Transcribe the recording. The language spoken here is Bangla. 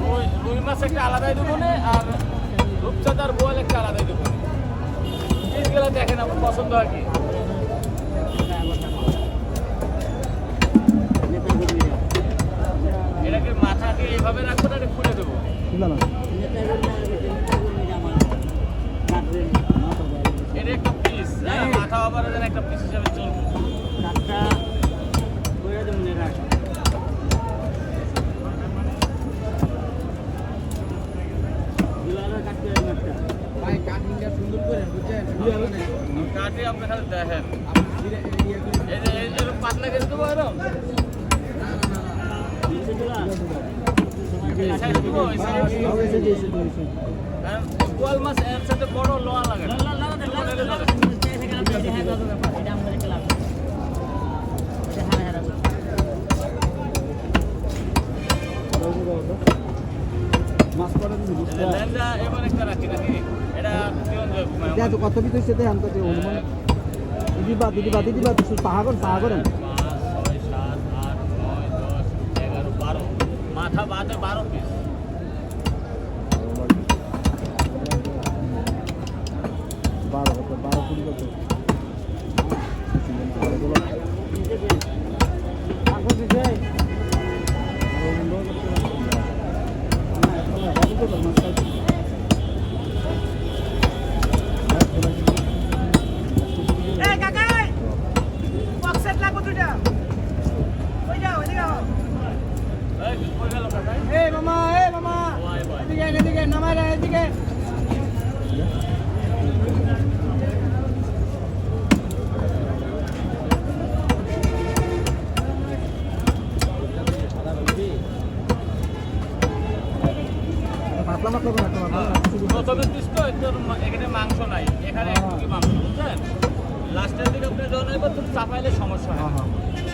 রুই রুই মাছ একটা আলাদাই দেবো না আর রূপচাঁদার বোয়াল একটা আলাদাই দেবো জিনিসগুলো দেখেন আমার পছন্দ হয় কি? এটাকে মাথাকে এইভাবে রাখব না এটা খুলে দেবো? এটা একটা পিস হ্যাঁ মাথা আবার যেন একটা পিস হিসাবে চলবে কাটে আপনি খালি দেখেন এই যে এই- এরকম পাতলা কেটে দেবো এরকম বোয়াল মাছ এর সাথে বড় লোহা লাগে কত হয়েছে দেখান কত অনুমান দিবা দিবা দিবা পাহা করেন পাহা করেন সাত। মাথা বাদে বারো পিস বারো কুড়ি কত 这个怎么？হ্যাঁ, এখানে মাংস নাই এখানে মাংস বুঝছেন লাস্টের দিকে আপনি যখন চাপাইলে সমস্যা হয় হ্যাঁ। হ্যাঁ